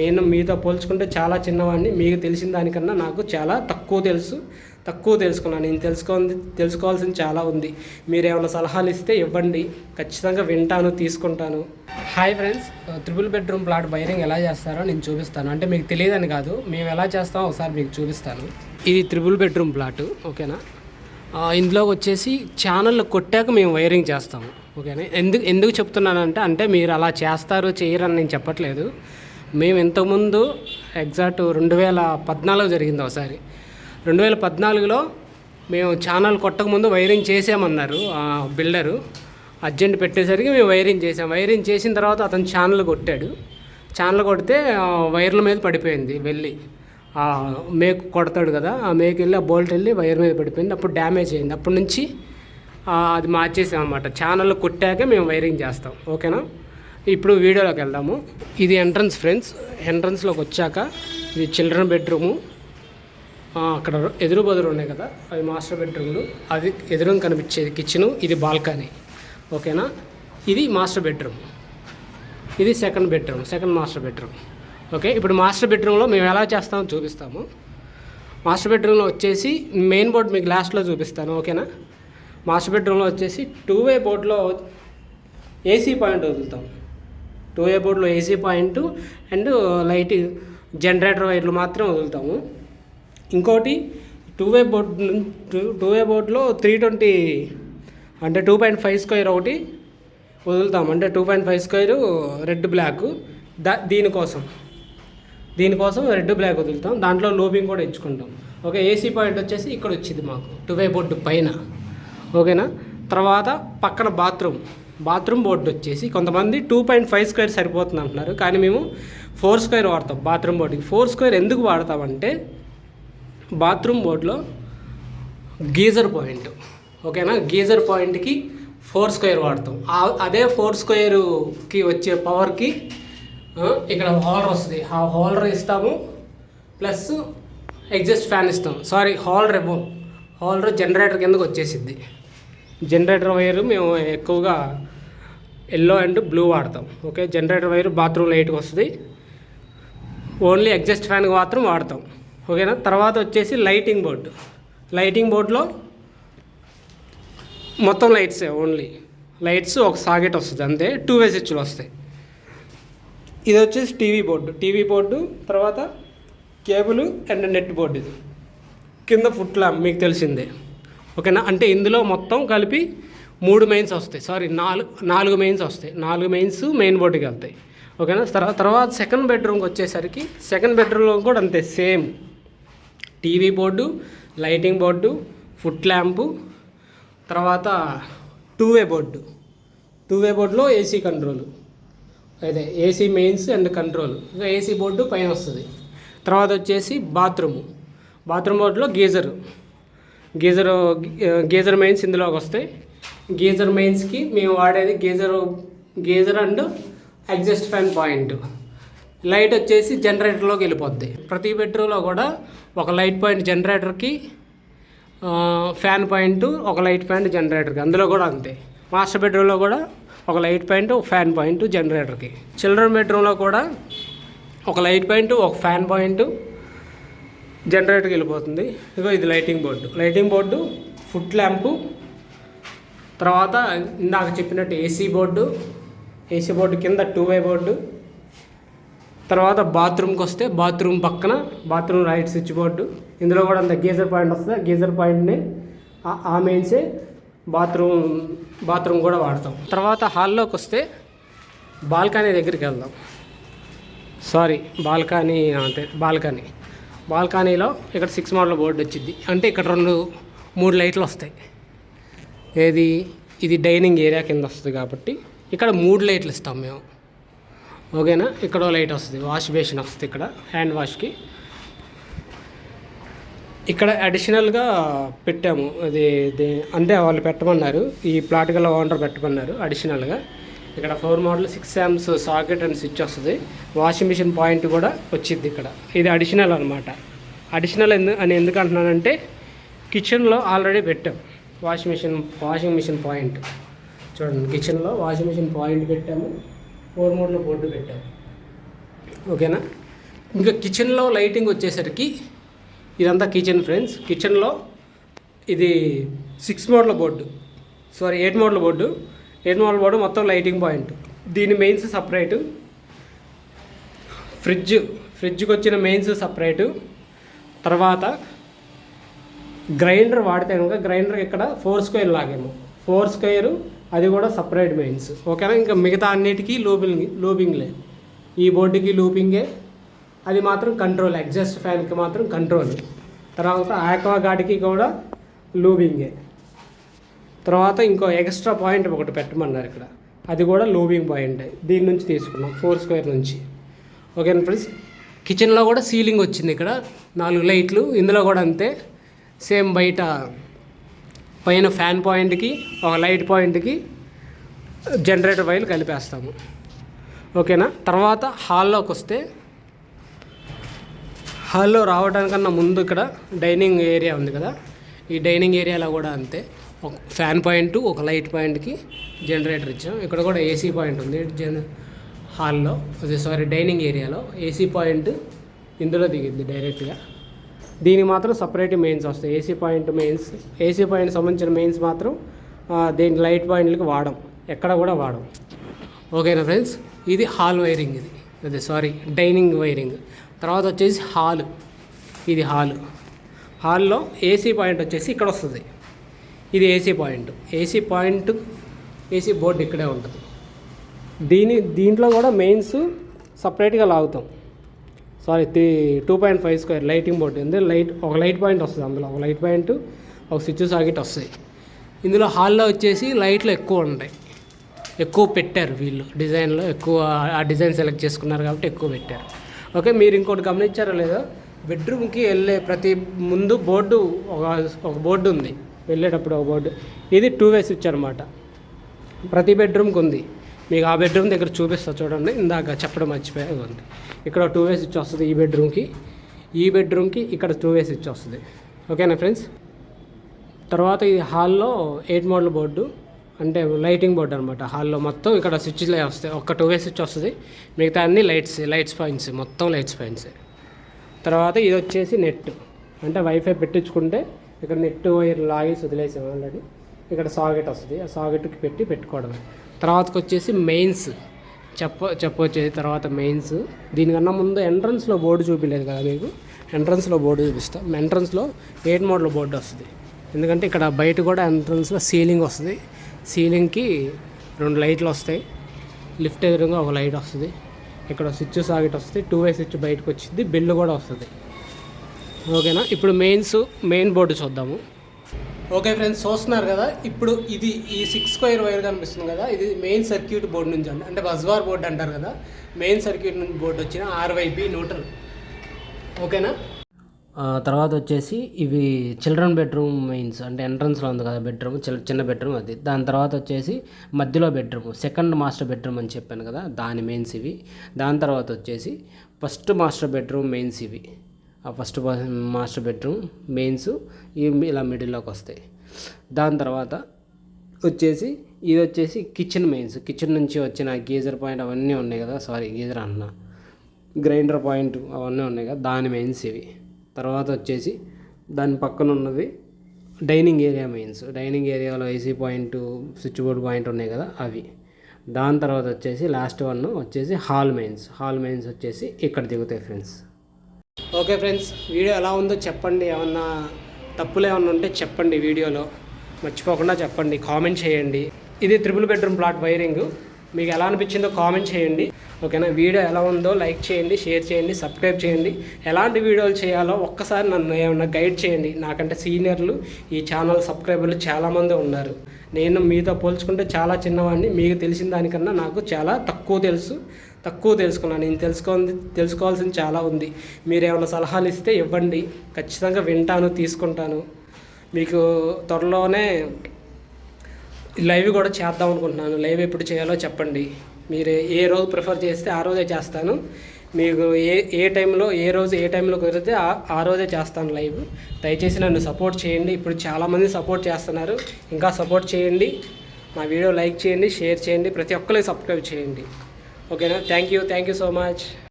నేను మీతో పోల్చుకుంటే చాలా చిన్నవాడిని. మీకు తెలిసిన దానికన్నా నాకు చాలా తక్కువ తెలుసు. తక్కువ తెలుసుకున్నాను. నేను తెలుసుకోంది తెలుసుకోవాల్సింది చాలా ఉంది. మీరు ఏమైనా సలహాలు ఇస్తే ఇవ్వండి. ఖచ్చితంగా వింటాను తీసుకుంటాను. Hi friends. Triple bedroom flat wiring ఎలా చేస్తారో నేను చూపిస్తాను. అంటే మీకు తెలియదని కాదు మేము ఎలా చేస్తామో ఒకసారి మీకు చూపిస్తాను. ఇది త్రిపుల్ బెడ్రూమ్ ప్లాట్ ఓకేనా? ఇందులో ఇందులోకి వచ్చేసి ఛానల్ కొట్టాక మేము వైరింగ్ చేస్తాము ఓకేనా? ఎందుకు ఎందుకు చెప్తున్నానంటే అంటే మీరు అలా చేస్తారు చేయరని నేను చెప్పట్లేదు. మేము ఇంతకుముందు ఎగ్జాక్ట్ రెండు వేల పద్నాలుగు జరిగింది ఒకసారి. రెండు వేల పద్నాలుగులో మేము ఛానల్ కొట్టకముందు వైరింగ్ చేసామన్నారు ఆ బిల్డరు. అర్జెంట్ పెట్టేసరికి మేము వైరింగ్ చేసాం. వైరింగ్ చేసిన తర్వాత అతను ఛానల్ కొట్టాడు. ఛానల్ కొడితే వైర్ల మీద పడిపోయింది వెళ్ళి. మేకు కొడతాడు కదా ఆ మేకు వెళ్ళి ఆ బోల్ట్ వెళ్ళి వైర్ మీద పడిపోయింది. అప్పుడు డ్యామేజ్ అయింది. అప్పటి నుంచి అది మార్చేసాం అనమాట ఛానల్ కొట్టాక మేము వైరింగ్ చేస్తాం. ఓకేనా? ఇప్పుడు వీడియోలోకి వెళ్దాము. ఇది ఎంట్రన్స్ ఫ్రెండ్స్ ఎంట్రన్స్లోకి వచ్చాక ఇది చిల్డ్రన్ బెడ్రూము అక్కడ ఎదురు బదురు ఉన్నాయి కదా అవి మాస్టర్ బెడ్రూమ్లు అది ఎదురు కనిపించేది కిచెను ఇది బాల్కనీ ఓకేనా? ఇది మాస్టర్ బెడ్రూమ్ ఇది second bedroom second master bedroom okay? ఇప్పుడు మాస్టర్ బెడ్రూమ్లో మేము ఎలా చేస్తామో చూపిస్తాము. మాస్టర్ బెడ్రూమ్లో వచ్చేసి మెయిన్ బోర్డ్ మీకు లాస్ట్లో చూపిస్తాను ఓకేనా? మాస్టర్ బెడ్రూమ్లో వచ్చేసి టూ వే బోర్డ్లో ఏసీ పాయింట్ వదులుతాం. టూ వే బోర్డ్లో AC point and light generator వైర్లు మాత్రం వదులుతాము. ఇంకోటి two way board two two way బోర్డ్లో త్రీ ట్వంటీ అంటే టూ పాయింట్ ఫైవ్ స్క్వేర్ ఒకటి వదులుతాం అంటే two point five square red black దా దీనికోసం దీనికోసం రెడ్ బ్లాక్ వదులుతాం. దాంట్లో లోబింగ్ కూడా ఇచ్చుకుంటాం ఓకే ఏసీ పాయింట్ వచ్చేసి ఇక్కడ వచ్చింది మాకు టూ వే బోర్డు పైన. ఓకేనా? తర్వాత పక్కన బాత్రూమ్ బాత్రూమ్ బోర్డు వచ్చేసి కొంతమంది టూ పాయింట్ ఫైవ్ స్క్వేర్ సరిపోతుంది అంటున్నారు. కానీ మేము ఫోర్ స్క్వేర్ వాడతాం బాత్రూమ్ బోర్డుకి. ఫోర్ స్క్వేర్ ఎందుకు వాడతామంటే బాత్రూమ్ బోర్డులో గీజర్ పాయింట్. ఓకేనా? గీజర్ పాయింట్కి ఫోర్ స్క్వేర్ వాడతాం. అదే ఫోర్ స్క్వేర్కి వచ్చే పవర్కి ఇక్కడ హోల్డర్ వస్తుంది. ఆ హోల్డర్ ఇస్తాము ప్లస్ ఎగ్జస్ట్ ఫ్యాన్ ఇస్తాం. సారీ హోల్డర్ ఇవ్వం హోల్డర్ జనరేటర్ కిందకు వచ్చేసిద్ది. జనరేటర్ వైర్ మేము ఎక్కువగా ఎల్లో అండ్ బ్లూ వాడతాం. ఓకే జనరేటర్ వైర్ బాత్రూమ్ లైట్కి వస్తుంది. ఓన్లీ ఎగ్జస్ట్ ఫ్యాన్కి మాత్రం వాడతాం. ఓకేనా? తర్వాత వచ్చేసి లైటింగ్ బోర్డు. లైటింగ్ బోర్డులో మొత్తం లైట్సే ఓన్లీ. లైట్స్ ఒక సాకెట్ వస్తుంది అంతే. టూ వే స్విచ్లు వస్తాయి. ఇది వచ్చేసి టీవీ బోర్డు. టీవీ బోర్డు తర్వాత కేబుల్ అండ్ నెట్ బోర్డు ఇది. కింద ఫుట్ ల్యాంప్ మీకు తెలిసిందే. ఓకేనా? అంటే ఇందులో మొత్తం కలిపి మూడు మెయిన్స్ వస్తాయి. సారీ నాలుగు నాలుగు మెయిన్స్ వస్తాయి. నాలుగు మెయిన్స్ మెయిన్ బోర్డుకి వెళ్తాయి. ఓకేనా తర్వాత తర్వాత సెకండ్ బెడ్రూమ్కి వచ్చేసరికి సెకండ్ బెడ్రూమ్లో కూడా అంతే same TV board lighting board foot lamp తర్వాత two way board two way బోర్డులో ఏసీ కంట్రోల్ అదే ఏసీ మెయిన్స్ అండ్ కంట్రోల్ ఇంకా ఏసీ బోర్డు పైన వస్తుంది. తర్వాత వచ్చేసి బాత్రూమ్ బాత్రూమ్ బోర్డులో గీజరు. గీజరు గీజర్ మెయిన్స్ ఇందులోకి వస్తాయి. గీజర్ మెయిన్స్కి మేము వాడేది geyser geyser and exhaust fan point light వచ్చేసి జనరేటర్లోకి వెళ్ళిపోద్ది. ప్రతి బెడ్రూమ్లో కూడా ఒక లైట్ పాయింట్ జనరేటర్కి ఫ్యాన్ పాయింట్ ఒక లైట్ పాయింట్ జనరేటర్కి అందులో కూడా అంతే. మాస్టర్ బెడ్రూమ్లో కూడా ఒక లైట్ పాయింట్ ఒక ఫ్యాన్ పాయింట్ జనరేటర్కి చిల్డ్రన్ బెడ్రూమ్లో కూడా ఒక లైట్ పాయింట్ ఒక ఫ్యాన్ పాయింట్ జనరేటర్కి వెళ్ళిపోతుంది. ఇదిగో ఇది lighting board lighting board foot lamp తర్వాత ఇందాక చెప్పినట్టు ఏసీ బోర్డు ఏసీ బోర్డు కింద టూ వే బోర్డు. తర్వాత బాత్రూమ్కి వస్తే బాత్రూమ్ పక్కన బాత్రూమ్ రైట్ స్విచ్ బోర్డు. ఇందులో కూడా అంత గీజర్ పాయింట్ వస్తుంది. గీజర్ పాయింట్ని ఆ- మెయిన్సే బాత్రూమ్ బాత్రూమ్ కూడా వాడతాం. తర్వాత హాల్లోకి వస్తే బాల్కనీ దగ్గరికి వెళ్దాం. సారీ బాల్కనీ అంటే బాల్కనీ. బాల్కనీలో ఇక్కడ సిక్స్ మోడల్ బోర్డు వచ్చింది. అంటే ఇక్కడ రెండు మూడు లైట్లు వస్తాయి. ఏది? ఇది డైనింగ్ ఏరియా కింద వస్తుంది కాబట్టి ఇక్కడ మూడు లైట్లు ఇస్తాం మేము. ఓకేనా? ఇక్కడ లైట్ వస్తుంది. వాష్ బేసిన్ వస్తుంది ఇక్కడ. హ్యాండ్ వాష్కి ఇక్కడ అడిషనల్గా పెట్టాము. అది దే- అంటే వాళ్ళు పెట్టమన్నారు. ఈ ప్లాట్ గల ఓనర్ పెట్టమన్నారు అడిషనల్గా ఇక్కడ ఫోర్ మోడల్ సిక్స్ శామ్స్ సాకెట్ అండ్ స్విచ్ వస్తుంది. వాషింగ్ మిషన్ పాయింట్ కూడా వచ్చింది ఇక్కడ. ఇది అడిషనల్ అనమాట అడిషనల్ ఎందు అని ఎందుకు అంటున్నానంటే కిచెన్లో ఆల్రెడీ పెట్టాం. Washing machine washing machine point. చూడండి కిచెన్లో వాషింగ్ మిషన్ పాయింట్ పెట్టాము ఫోర్ మోడ్లో బోర్డు పెట్టాము. ఓకేనా? ఇంకా కిచెన్లో లైటింగ్ వచ్చేసరికి ఇదంతా కిచెన్ ఫ్రెండ్స్ కిచెన్లో ఇది six model board sorry eight model board eight model board మొత్తం లైటింగ్ పాయింట్ దీని మెయిన్స్ సపరేటు ఫ్రిడ్జ్ ఫ్రిడ్జ్కి వచ్చిన మెయిన్స్ సపరేటు తర్వాత గ్రైండర్ వాడితే కనుక గ్రైండర్ ఇక్కడ ఫోర్ స్క్వేర్ లాగేమో. ఫోర్ స్క్వేర్ అది కూడా సపరేట్ మెయిన్స్. ఓకేనా? ఇంకా మిగతా అన్నిటికీ లూబింగ్ లూబింగ్లే. ఈ బోర్డుకి లూపింగే. అది మాత్రం కంట్రోల్ ఎగ్జాస్ట్ ఫ్యాన్కి మాత్రం కంట్రోల్ తర్వాత ఆక్వా గార్డ్కి కూడా లూబింగే. తర్వాత ఇంకో ఎక్స్ట్రా పాయింట్ ఒకటి పెట్టమన్నారు ఇక్కడ. అది కూడా లూబింగ్ పాయింట్ దీని నుంచి తీసుకున్నాం ఫోర్ స్క్వేర్ నుంచి. ఓకేనా ఫ్రెండ్స్ కిచెన్లో కూడా సీలింగ్ వచ్చింది ఇక్కడ. నాలుగు లైట్లు ఇందులో కూడా అంతే. సేమ్ బయట పైన ఫ్యాన్ పాయింట్కి ఒక లైట్ పాయింట్కి జనరేటర్ వైర్ కలిపేస్తాము. ఓకేనా? తర్వాత హాల్లోకి వస్తే హాల్లో రావడానికన్నా ముందు ఇక్కడ డైనింగ్ ఏరియా ఉంది కదా? ఈ డైనింగ్ ఏరియాలో కూడా అంతే. ఒక ఫ్యాన్ పాయింట్ ఒక లైట్ పాయింట్కి జనరేటర్ ఇచ్చాం. ఇక్కడ కూడా ఏసీ పాయింట్ ఉంది. జన హాల్లో అదే సారీ డైనింగ్ ఏరియాలో ఏసీ పాయింట్ ఇందులో దిగిద్ది డైరెక్ట్గా. దీని మాత్రం సపరేట్ మెయిన్స్ వస్తాయి. AC point mains AC point సంబంధించిన మెయిన్స్ మాత్రం దీని లైట్ పాయింట్లకి వాడం. ఎక్కడ కూడా వాడం. ఓకేనా ఫ్రెండ్స్ ఇది హాల్ వైరింగ్ ఇది. అదే సారీ డైనింగ్ వైరింగ్ తర్వాత వచ్చేసి హాల్ ఇది హాల్ హాల్లో ఏసీ పాయింట్ వచ్చేసి ఇక్కడ వస్తుంది. ఇది AC point AC point AC board ఇక్కడే ఉంటుంది. దీని దీంట్లో కూడా మెయిన్స్ సపరేట్గా లాగుతాం. Sorry three two point five square lighting board. ఉంది లైట్ ఒక లైట్ పాయింట్ వస్తుంది అందులో. ఒక లైట్ పాయింట్ ఒక స్విచ్ సాకెట్ వస్తాయి. ఇందులో హాల్లో వచ్చేసి లైట్లు ఎక్కువ ఉంటాయి. ఎక్కువ పెట్టారు వీళ్ళు. డిజైన్లో ఎక్కువ ఆ డిజైన్ సెలెక్ట్ చేసుకున్నారు కాబట్టి ఎక్కువ పెట్టారు. ఓకే మీరు ఇంకోటి గమనించారో లేదో బెడ్రూమ్కి వెళ్ళే ప్రతి ముందు బోర్డు ఒక ఒక బోర్డు ఉంది. వెళ్ళేటప్పుడు ఒక బోర్డు. ఇది టూ వే స్విచ్ అనమాట ప్రతి బెడ్రూమ్కి ఉంది. మీకు ఆ బెడ్రూమ్ దగ్గర చూపిస్తా చూడండి. ఇందాక చెప్పడం మర్చిపోయా ఉంది ఇక్కడ టూ వేస్ స్విచ్ వస్తుంది ఈ బెడ్రూమ్కి ఈ బెడ్రూమ్కి ఇక్కడ టూ వేస్ ఇచ్చి వస్తుంది. ఓకేనా ఫ్రెండ్స్ తర్వాత ఇది హాల్లో ఎయిట్ మోడల్ బోర్డు అంటే లైటింగ్ బోర్డు అనమాట హాల్లో మొత్తం ఇక్కడ స్విచ్లే వస్తాయి. ఒక్క టూ వే స్విచ్ వస్తుంది. మిగతా అన్ని లైట్స్ లైట్స్ పాయింట్స్ మొత్తం లైట్స్ పాయింట్స్ తర్వాత ఇది వచ్చేసి నెట్ అంటే వైఫై పెట్టించుకుంటే ఇక్కడ నెట్ వైర్ లాగేసి వదిలేసాం ఆల్రెడీ ఇక్కడ సాకెట్ వస్తుంది. ఆ సాకెట్కి పెట్టి పెట్టుకోవడమే. తర్వాతకి వచ్చేసి మెయిన్స్ చెప్ప చెప్పొచ్చేది తర్వాత మెయిన్స్ దీనికన్నా ముందు ఎంట్రన్స్లో బోర్డు చూపించలేదు కదా మీకు? ఎంట్రన్స్లో బోర్డు చూపిస్తాం. ఎంట్రన్స్లో ఎయిట్ మోడల్ బోర్డు వస్తుంది. ఎందుకంటే ఇక్కడ బయట కూడా ఎంట్రన్స్లో సీలింగ్ వస్తుంది. సీలింగ్కి రెండు లైట్లు వస్తాయి. లిఫ్ట్ ఎదురుగా ఒక లైట్ వస్తుంది. ఇక్కడ స్విచ్ సాకెట్ వస్తుంది. టూ వే స్విచ్ బయటకు వచ్చింది బిల్లు కూడా వస్తుంది. ఓకేనా? ఇప్పుడు మెయిన్స్ మెయిన్ బోర్డు చూద్దాము. ఓకే ఫ్రెండ్స్ చూస్తున్నారు కదా? ఇప్పుడు ఇది ఈ సిక్స్ స్క్వేర్ వైర్ కనిపిస్తుంది కదా? ఇది మెయిన్ సర్క్యూట్ బోర్డు నుంచి అండి. అంటే బజ్వార్ బోర్డు అంటారు కదా? మెయిన్ సర్క్యూట్ నుంచి బోర్డు వచ్చిన ఆర్వైబి న్యూట్రల్ ఓకేనా? తర్వాత వచ్చేసి ఇవి చిల్డ్రన్ బెడ్రూమ్ మెయిన్స్ అంటే ఎంట్రన్స్లో ఉంది కదా బెడ్రూమ్ చిన్న బెడ్రూమ్ అది. దాని తర్వాత వచ్చేసి మధ్యలో బెడ్రూమ్ సెకండ్ మాస్టర్ బెడ్రూమ్ అని చెప్పాను కదా దాని మెయిన్స్ ఇవి. దాని తర్వాత వచ్చేసి ఫస్ట్ మాస్టర్ బెడ్రూమ్ మెయిన్స్ ఇవి. ఆ ఫస్ట్ మాస్టర్ బెడ్రూమ్ మెయిన్స్ ఇలా మిడిల్లోకి వస్తాయి. దాని తర్వాత వచ్చేసి ఇది వచ్చేసి కిచెన్ మెయిన్స్ కిచెన్ నుంచి వచ్చిన గీజర్ పాయింట్ అవన్నీ ఉన్నాయి కదా సారీ గీజర్ అన్నా. గ్రైండర్ పాయింట్ అవన్నీ ఉన్నాయి కదా దాని మెయిన్స్ ఇవి. తర్వాత వచ్చేసి దాని పక్కన ఉన్నది డైనింగ్ ఏరియా మెయిన్స్ డైనింగ్ ఏరియాలో AC point switch board point ఉన్నాయి కదా అవి. దాని తర్వాత వచ్చేసి లాస్ట్ వన్ వచ్చేసి హాల్ మెయిన్స్ హాల్ మెయిన్స్ వచ్చేసి ఇక్కడ దిగుతాయి ఫ్రెండ్స్ ఓకే ఫ్రెండ్స్ వీడియో ఎలా ఉందో చెప్పండి. ఏమన్నా తప్పులు ఏమన్నా ఉంటే చెప్పండి వీడియోలో. మర్చిపోకుండా చెప్పండి కామెంట్ చేయండి. ఇది త్రిపుల్ బెడ్రూమ్ ప్లాట్ వైరింగ్ మీకు ఎలా అనిపించిందో కామెంట్ చేయండి. ఓకేనా? వీడియో ఎలా ఉందో లైక్ చేయండి షేర్ చేయండి సబ్స్క్రైబ్ చేయండి. ఎలాంటి వీడియోలు చేయాలో ఒక్కసారి నన్ను ఏమన్నా గైడ్ చేయండి. నాకంటే సీనియర్లు ఈ ఛానల్ సబ్స్క్రైబర్లు చాలామంది ఉన్నారు. నేను మీతో పోల్చుకుంటే చాలా చిన్నవాడిని. మీకు తెలిసిన దానికన్నా నాకు చాలా తక్కువ తెలుసు. తక్కువ తెలుసుకున్నాను. నేను తెలుసుకోంది తెలుసుకోవాల్సింది చాలా ఉంది. మీరు ఏమైనా సలహాలు ఇస్తే ఇవ్వండి. ఖచ్చితంగా వింటాను తీసుకుంటాను. మీకు త్వరలోనే లైవ్ కూడా చేద్దాం అనుకుంటున్నాను. లైవ్ ఎప్పుడు చేయాలో చెప్పండి. మీరు ఏ రోజు ప్రిఫర్ చేస్తే ఆ రోజే చేస్తాను. మీకు ఏ ఏ టైంలో ఏ రోజు ఏ టైంలో కుదిరితే ఆ రోజే చేస్తాను లైవ్. దయచేసి నన్ను సపోర్ట్ చేయండి. ఇప్పుడు చాలామంది సపోర్ట్ చేస్తున్నారు. ఇంకా సపోర్ట్ చేయండి. మా వీడియో లైక్ చేయండి షేర్ చేయండి. ప్రతి ఒక్కరికి సబ్స్క్రైబ్ చేయండి. ఓకేనా? Thank you. Thank you so much.